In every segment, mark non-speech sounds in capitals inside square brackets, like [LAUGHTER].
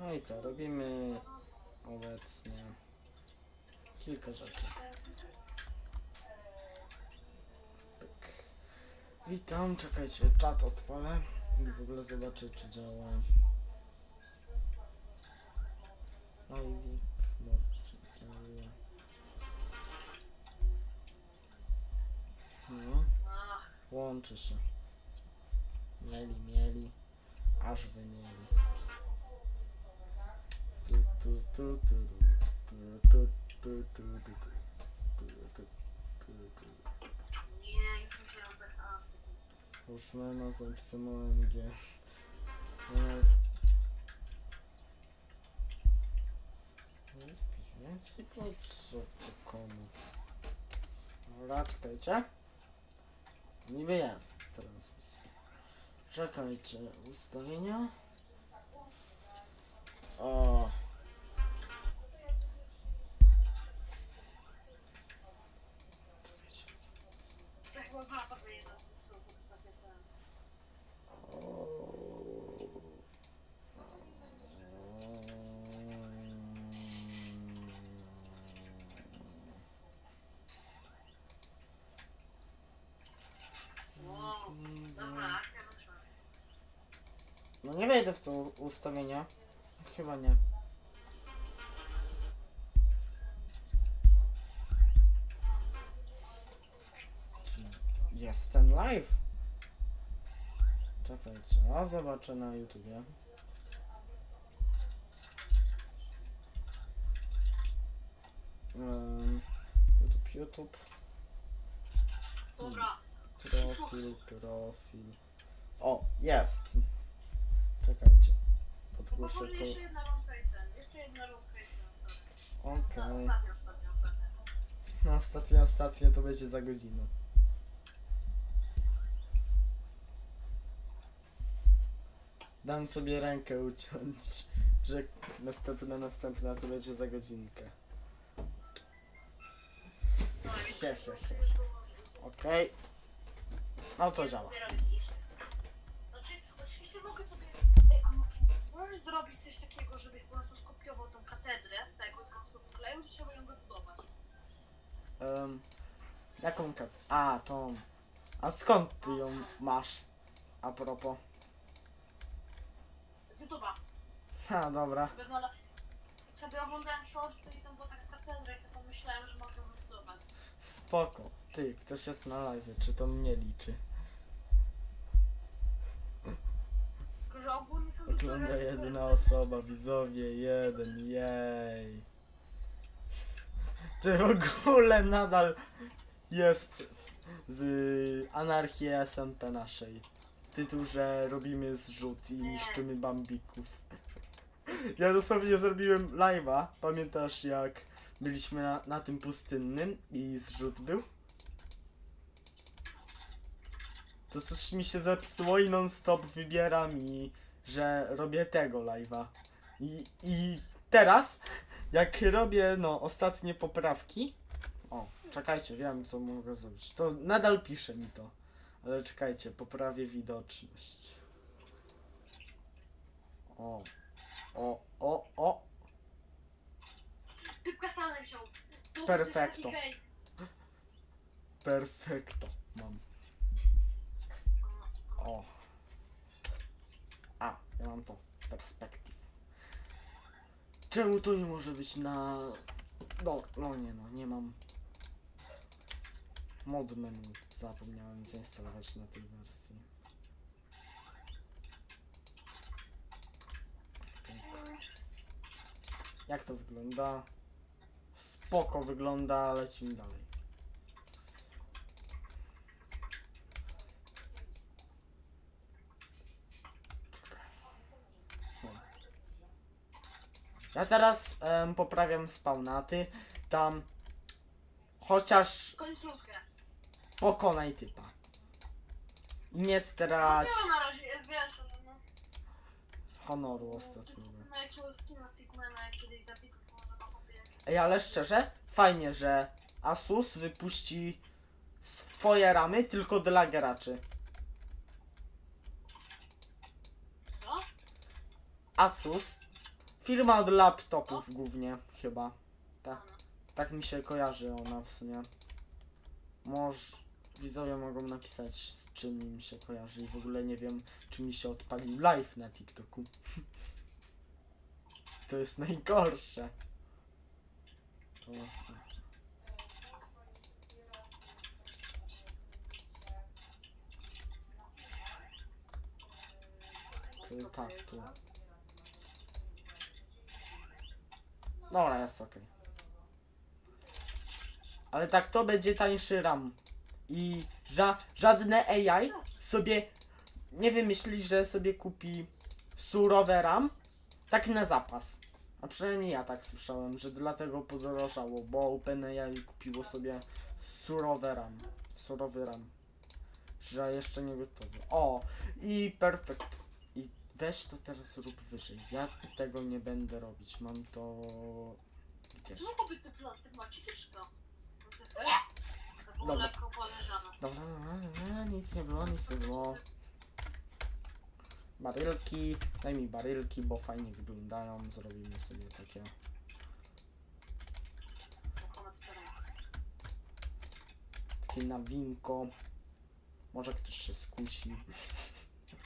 No i co, robimy obecnie kilka rzeczy. Pyk. Witam, czekajcie, czat odpalę i w ogóle zobaczę czy działa. Live'ik, może działa. No, łączy się. Mieli, mieli, aż wymieli. Już na nas zapisano MG. Jaki potrzeb to komu? Raczkajcie. Niby jest transmisja. Czekajcie, ustawienia. O. No nie wejdę w to ustawienia. Chyba nie. Jest ten live? Czekajcie, a zobaczę na YouTubie. Um, YouTube, YouTube, profil, profil. O, jest! Czekajcie. bo Podgłoszę może ko... jeszcze jedna rąka i ten, jeszcze jedna rąka i ten, sorry. Okej. No, ostatnia, ostatnia, ostatnia. No to będzie za godzinę. Dam sobie rękę uciąć, że następna, następna to będzie za godzinkę. No, i He, he, he. Okej. No to działa. Znaczy, oczywiście mogę sobie. Ej, a możesz zrobić coś takiego, żebyś po prostu skopiował tą katedrę z tego i po prostu wkleił, że trzeba ją wybudować. Um, jaką kat? A, tą. A skąd ty ją masz? A propos. Z YouTube'a. Ha, dobra. Sobie, znala... sobie oglądałem shortsy i tam była taka katedra i sobie pomyślałem, że mogę ją wybudować. Spoko. Ty, ktoś jest na live, czy to mnie liczy? Tylko, że ogólnie są Ogląda niektóre- jedyna osoba, widzowie, jeden, jej. Ty w ogóle nadal jest z anarchii SMP naszej. Tytuł, że robimy zrzut i niszczymy bambików. Ja dosłownie zrobiłem live'a. Pamiętasz jak byliśmy na, na tym pustynnym i zrzut był? To coś mi się zepsuło i non stop wybieram i że robię tego live'a. I, I teraz, jak robię no ostatnie poprawki. O, czekajcie, wiem co mogę zrobić. To nadal pisze mi to. Ale czekajcie, poprawię widoczność. O, o, o, o. Ty katanę wziął. Tu Perfekto. Perfekto. Mam. O. A, ja mam to. Perspektyw. Czemu to nie może być na... No, no nie no, nie mam. Mod menu zapomniałem zainstalować na tej wersji. Jak to wygląda? Spoko wygląda, lecimy dalej. Ja teraz em, poprawiam spawnaty. Tam chociaż Końcówkę. pokonaj typa. I nie strać No na razie, jest, wiesz, ale no. honoru ostatniego. No jakiego skina Stickmana, jak kiedyś zabił, to może ma. Ej, ale szczerze, fajnie, że Asus wypuści swoje ramy tylko dla graczy. Co? Asus Firma od laptopów głównie, chyba. Tak, tak mi się kojarzy ona w sumie. Może widzowie mogą napisać z czym im się kojarzy i w ogóle nie wiem czy mi się odpalił live na TikToku. [LAUGHS] To jest najgorsze. O, tak, tu. Dobra, jest ok. Ale tak to będzie tańszy RAM. I ża żadne AI sobie nie wymyśli, że sobie kupi surowe RAM tak na zapas. A przynajmniej ja tak słyszałem, że dlatego podrożało, bo OpenAI kupiło sobie surowe RAM. Surowy RAM. Że jeszcze nie gotowy. O! I perfekt. Weź to teraz rób wyżej. Ja tego nie będę robić. Mam to gdzieś. No to by ty plan, ty macie też? No ty? To było Dobra. lekko poleżane. Dobra, dobra, dobra, nic nie było, nic nie było. Barylki, daj mi barylki, bo fajnie wyglądają. Zrobimy sobie takie. Takie nawinko. Może ktoś się skusi.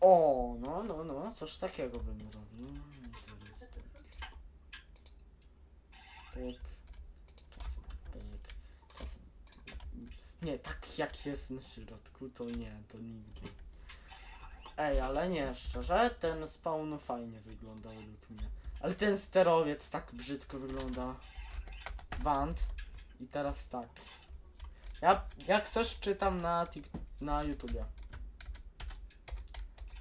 O, no, no, no, coś takiego bym robił. Interesting. Pyk. Czasem pyk. Czasem... Nie, tak jak jest na środku, to nie, to nigdy. Ej, ale nie, szczerze, ten spawn fajnie wygląda według mnie. Ale ten sterowiec tak brzydko wygląda. Wand. I teraz tak. Ja jak coś czytam na tik- na YouTubie.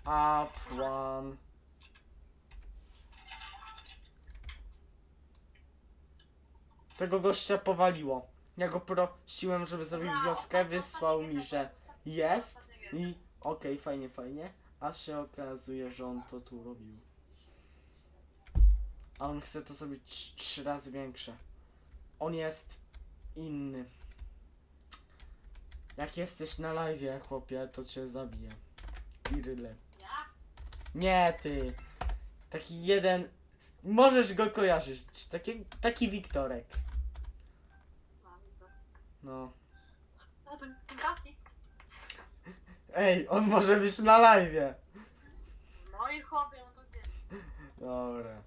Up one. Tego gościa powaliło. Ja go prosiłem, żeby zrobił wioskę, wysłał mi, że jest i okej, fajnie, fajnie. A się okazuje, że on to tu robił. A on chce to zrobić trz- trzy razy większe. On jest inny. Jak jesteś na live, chłopie, to cię zabiję. I ryle. Nie ty. Taki jeden. Możesz go kojarzyć. Taki, taki Wiktorek. No. A ten ten gafik? Ej, on może być na live. No i chłopie, no to gdzie? Dobra.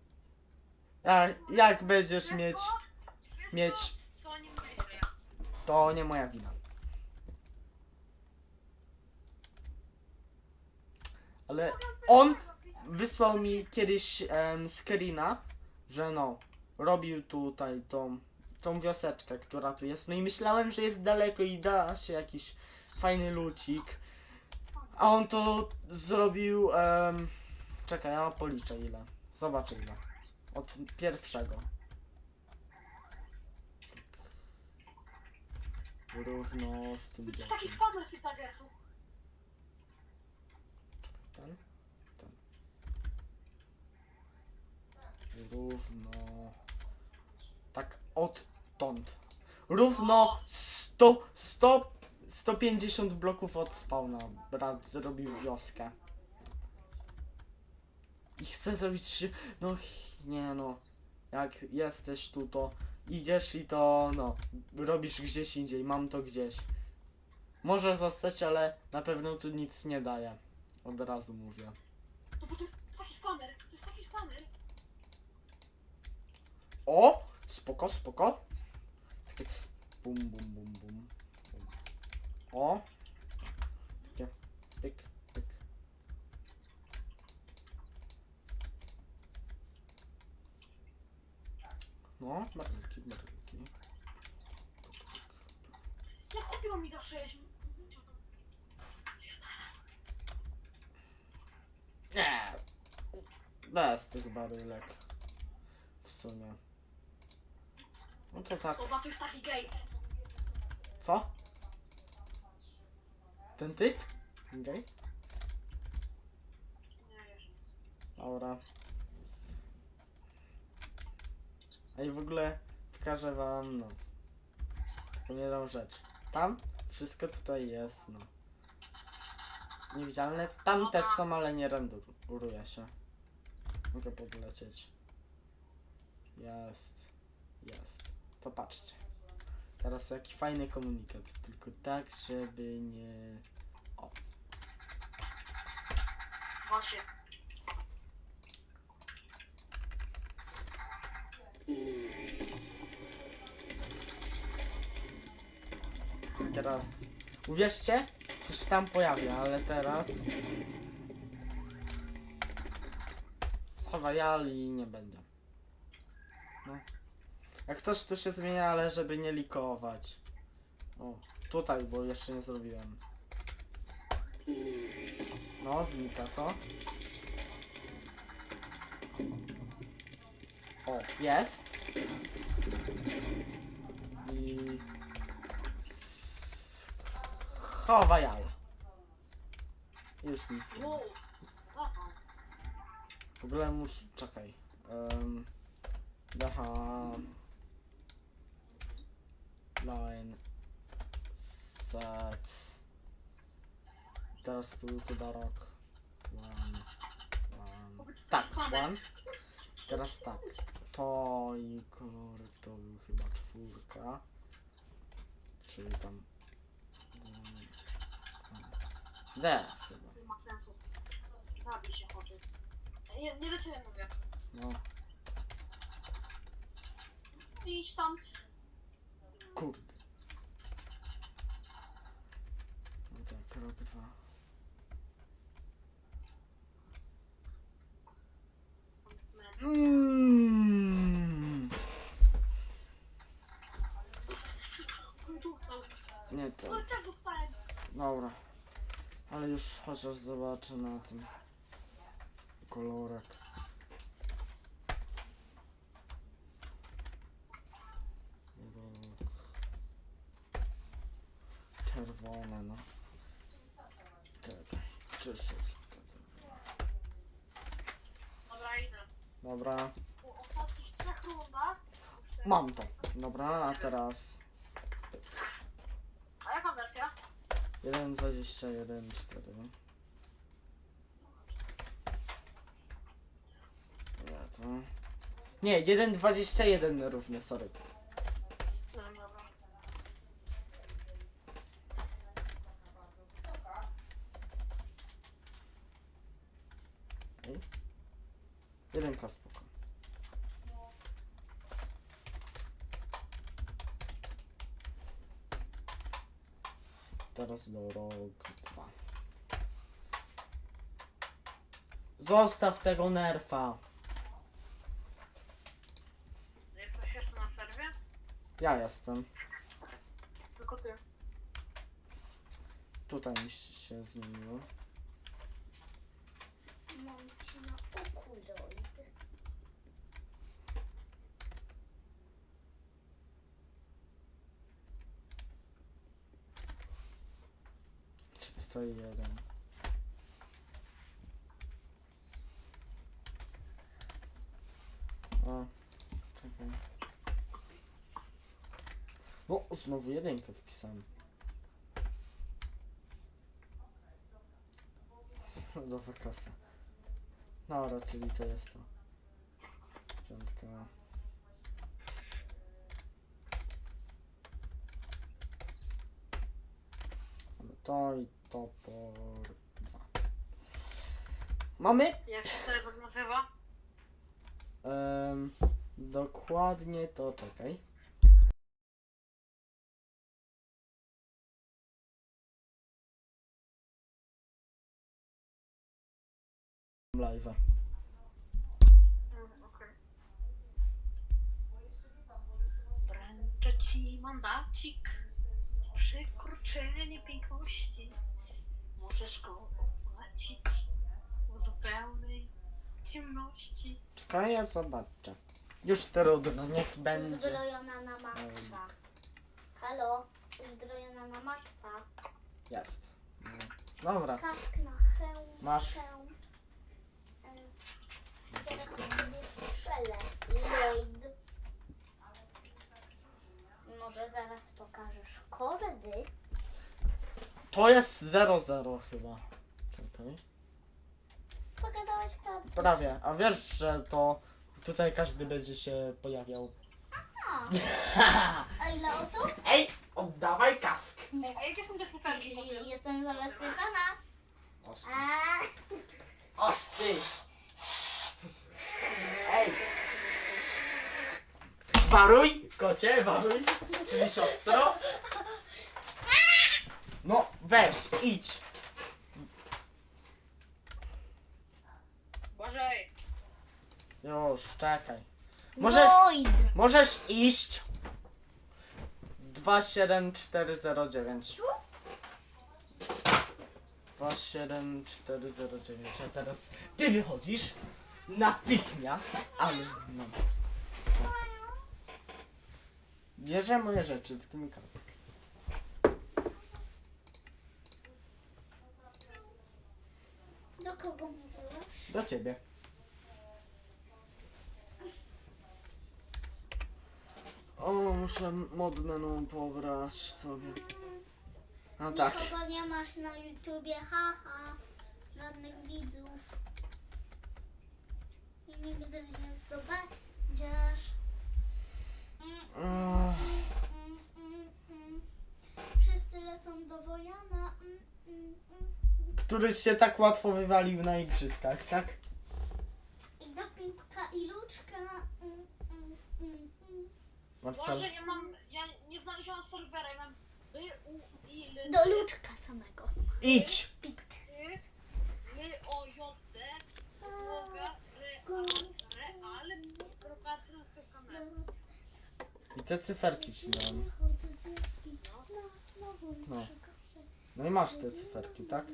Jak, jak będziesz mieć, mieć, Co o nim myślę. to nie moja wina. Ale on wysłał mi kiedyś um, screena, że no, robił tutaj tą, tą wioseczkę, która tu jest. No i myślałem, że jest daleko i da się jakiś fajny lucik. A on to zrobił. em, czekaj, ja policzę ile. Zobaczę ile. Od pierwszego. Równo z tym taki blokiem. spamer z tych tagersów. Ten? Ten. Równo. Tak odtąd. Równo 100, 100, 150 bloków od spawna. Brat zrobił wioskę. I chcę zrobić. No nie no. Jak jesteś tu, to idziesz i to no. Robisz gdzieś indziej. Mam to gdzieś. Może zostać, ale na pewno tu nic nie daje. Od razu mówię. To bo to jest taki spamer. To jest taki spamer. O! Spoko, spoko. Takie bum, bum, bum, bum. bum. O! Takie pyk, pyk. No, barylki. Jak chłopie on mi da 6? Nie! Bez tych barylek. W sumie. No to tak. To jest taki gej. Co? Ten typ? Gej? Nie wiesz. Dobra. A i w ogóle pokażę wam, no. Taką jedną rzecz. Tam wszystko tutaj jest, no. Niewidzialne. Tam też są, ale nie renduruje się. Mogę podlecieć. Jest. Jest. To patrzcie. Teraz jaki fajny komunikat. Tylko tak, żeby nie... Właśnie. Teraz... Uwierzcie, coś tam pojawia, ale teraz... Schowajali i nie będzie. No. Jak coś to się zmienia, ale żeby nie likować. O, tutaj, bo jeszcze nie zrobiłem. No, znika to. O, jest. I... Schowajal. Już nic nie. Aha. W ogóle muszę. Czekaj. Um, daha. Line. Set. Teraz tu chyba rok. One. One. Tak, one. Teraz tak. To i kolor to był chyba czwórka. Czyli tam. D chyba. Zabij się chociaż. Nie, nie do ciebie mówię. No. Idź tam. Kurde. No tak, rok, dwa. Mm. Nie to. Dobra. Ale już chociaż zobaczę na tym. Kolorek. Rok. Czerwone, no. Czekaj. Czy szóstka to była? Dobra, idę. Dobra. Po ostatnich trzech rundach. Mam to. Dobra, a teraz. A jaka wersja? 1.21, 4. Ja to... Nie, 1.21 równie, sorry. No, dobra. Jedynka spoko. Teraz do rok 2. Zostaw tego nerfa. Jest coś jeszcze na serwie? Ja jestem. Tylko ty. Tutaj mi się zmieniło. Mam ci na okuloid. Czy tutaj jeden? O, czekaj. O, znowu jedynkę wpisałem. [LAUGHS] Nowa kasa. Dobra, czyli to jest to. Piątka. Mamy to i to po dwa. Mamy? Jak się serwer nazywa? Em, dokładnie to czekaj. Live. Okej. Wręczę ci mandacik przekroczenie piękności. Możesz go opłacić w zupełnej ciemności. Czekaj, ja zobaczę. Już trudno, niech będzie. Uzbrojona na maksa. Halo? Uzbrojona na maksa. Jest. Dobra. Kask na hełm. Masz. Hełm. E, Zaraz sobie strzelę. Lloyd. Może zaraz pokażesz kordy? To jest 0-0 chyba. Czekaj. Pokazałeś kartę. Prawie. A wiesz, że to Tutaj każdy będzie się pojawiał. A, [LAUGHS] a ile osób? Ej, oddawaj kask. Ej, a jakie są te cyferki? Jestem zabezpieczona. Oż ty. A, Oż ty. Ej. Waruj, kocie, waruj. Czyli siostro. No, weź, idź. Bożej. Już, czekaj. Możesz, Void. możesz iść. 27409. 27409. A teraz ty wychodzisz natychmiast, ale no. Co? Bierze moje rzeczy, w tym kask. Do kogo mówiłaś? Do ciebie. O, muszę mod menu pobrać sobie. No tak. Nikogo nie masz na YouTubie, haha. Żadnych widzów. Nigdy nie zdobędziesz. Mm, mm, mm. Wszyscy lecą do Wojana. Mm, mm, mm. Któryś się tak łatwo wywalił na igrzyskach, tak? I do Pimpka i Luczka. Mm, mm, mm, mm. Marcel. Boże, ja mam, ja nie znalazłam serwera, ja mam y, u, i, l, Do Luczka samego. Idź! Pimpka. y, l, o, j, d, podłoga, real, real, prokatorska kamera. I te cyferki ci dam. No. No i masz te cyferki, tak?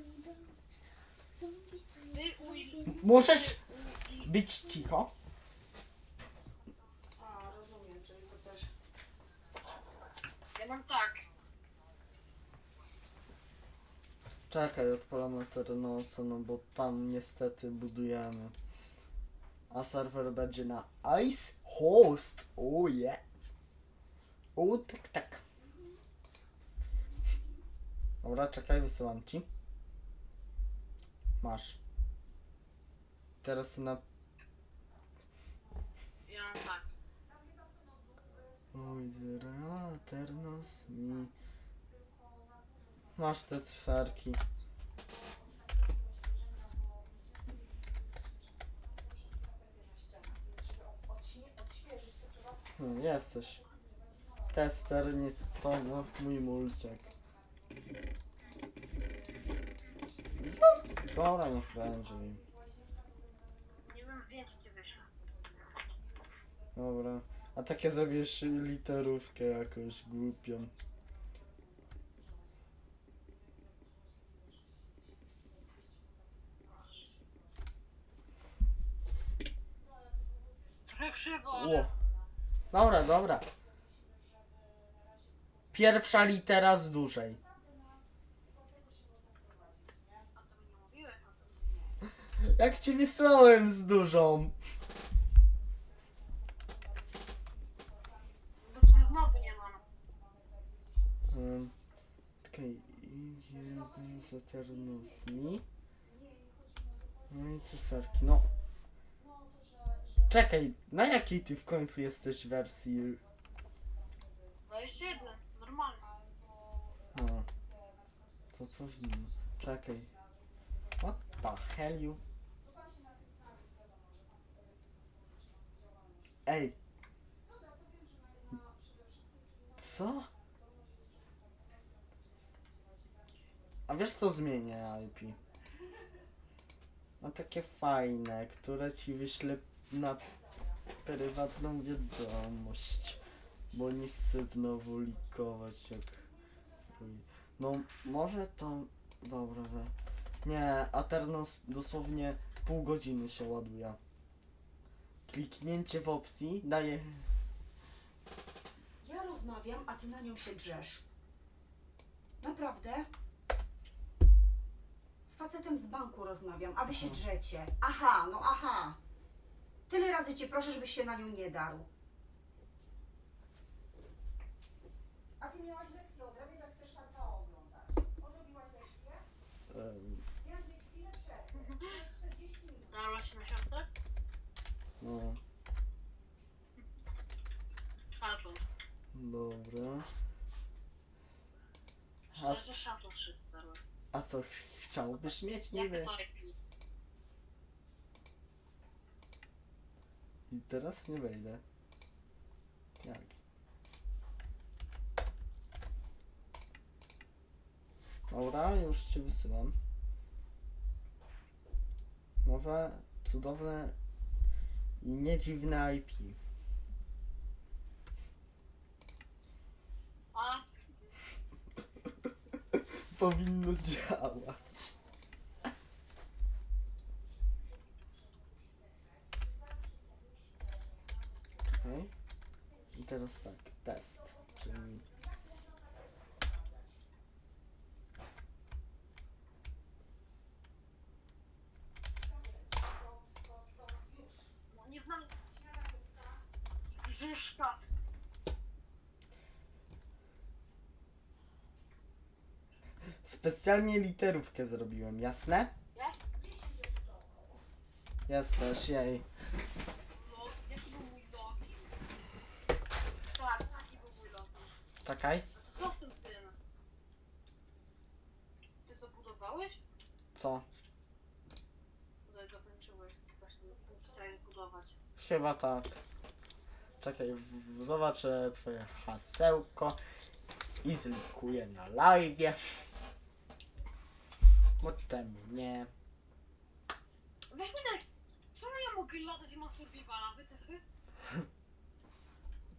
Możesz być cicho. A, rozumiem, czyli to też... ja mam tak. Czekaj, odpalamy Ternosa, no bo tam niestety budujemy. A serwer będzie na Ice Host. O je. O tak, tak. Dobra, czekaj, wysyłam ci. Masz. Teraz na... Ja tak. Real Ternos mi... Masz te cyferki. Hmm, jesteś. Tester, nie to no, mój mulciak. Dobra, niech będzie. Nie wiem, zdjęcie ci wyślę. Dobra. A takie zrobię jeszcze literówkę jakąś głupią. Trochę krzywo, ale... Dobra, dobra. Pierwsza litera z dużej. Jak ci wysłałem z dużą. No znowu nie mam. Um, Czekaj, jeden z Eternusmi. No i cyferki, no. Czekaj, na jakiej ty w końcu jesteś wersji? No jeszcze jeden, normalny. No. To powinno. Czekaj. What the hell you? Ej. Co? A wiesz co zmienię IP? No takie fajne, które ci wyślę na prywatną wiadomość. Bo nie chcę znowu likować jak chuj. No może to... Dobra, we. Nie, Aternos dosłownie pół godziny się ładuje. Kliknięcie w opcji daje... Ja rozmawiam, a ty na nią się drzesz. Naprawdę? Z facetem z banku rozmawiam, a wy się drzecie. Aha, no aha. Tyle razy Cię proszę, żebyś się na nią nie darł. A Ty miałaś lekcję odrabiać, jak chcesz tam to oglądać. Odrobiłaś lekcję? Em, Miałaś mieć chwilę przerwy. Miałaś 40 minut. Znalazła się na siostrę? No, Szatl. dobra. A- Cztery szatl. A co ch- chciałbyś mieć niby? Jak to robi? I teraz nie wejdę. Jak? Dobra, już ci wysyłam. Nowe, cudowne i niedziwne IP. A, [LAUGHS] Powinno działać. Czekaj. I teraz tak, test. Czyli nie znam... Grzyszka. specjalnie literówkę zrobiłem, jasne? Jesteś, jej. No, jaki był mój login? Tak, jaki był mój login? Czekaj. Co z tym tym? Ty to budowałeś? Co? Tutaj dokończyłeś, coś tam chciałeś budować. Chyba tak. Czekaj, w- w- zobaczę twoje hasełko i zlikuję na live. Bo czemu nie? Weź mi tak, czemu ja mogę latać i mam survivala, wytyfy? [LAUGHS]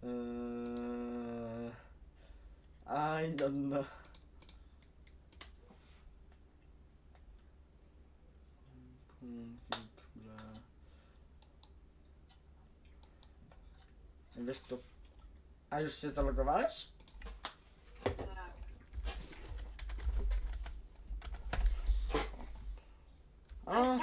Yy... I don't know. Wiesz co? A już się zalogowałeś? O.